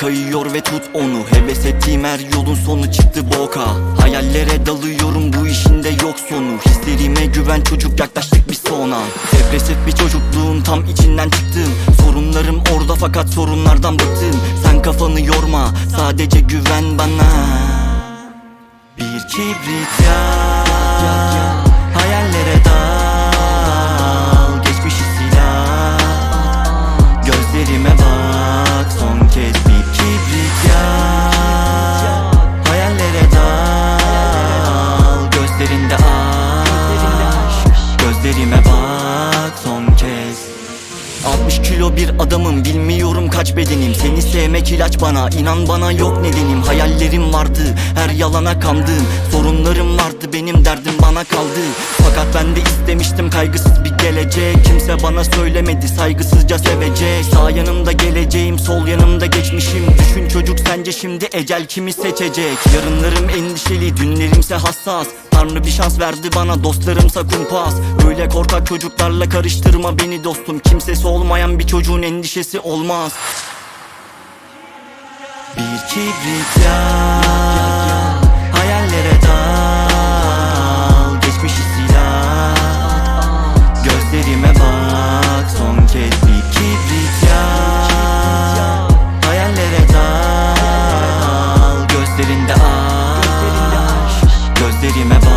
kayıyor ve tut onu. Heves ettiğim her yolun sonu çıktı boka. Hayallere dalıyorum bu işin de yok sonu. Hislerime güven çocuk yaklaştık bir sona. Depresif bir çocukluğun tam içinden çıktım. Sorunlarım orada fakat sorunlardan bıktım. Sen kafanı yorma sadece güven bana. Bir kibrit yak Hayallere dal 60 kilo bir adamım bilmiyorum kaç bedenim. Seni sevmek ilaç bana inan bana yok nedenim. Hayallerim vardı her yalana kandım Sorunlarım vardı benim derdim bana kaldı. Fakat ben de istemiştim kaygısız bir gelecek Kimse bana söylemedi saygısızca sevecek Sağ yanımda geleceğim sol yanımda geçmişim. Düşün çocuk sence şimdi ecel kimi seçecek? Yarınlarım endişeli dünlerimse hassas. Tanrı bir şans verdi bana dostlarımsa kumpas. Öyle korkak çocuklarla karıştırma beni dostum. Kimsesi olmayan bir çocuğun endişesi olmaz. Bir kibrit yak dal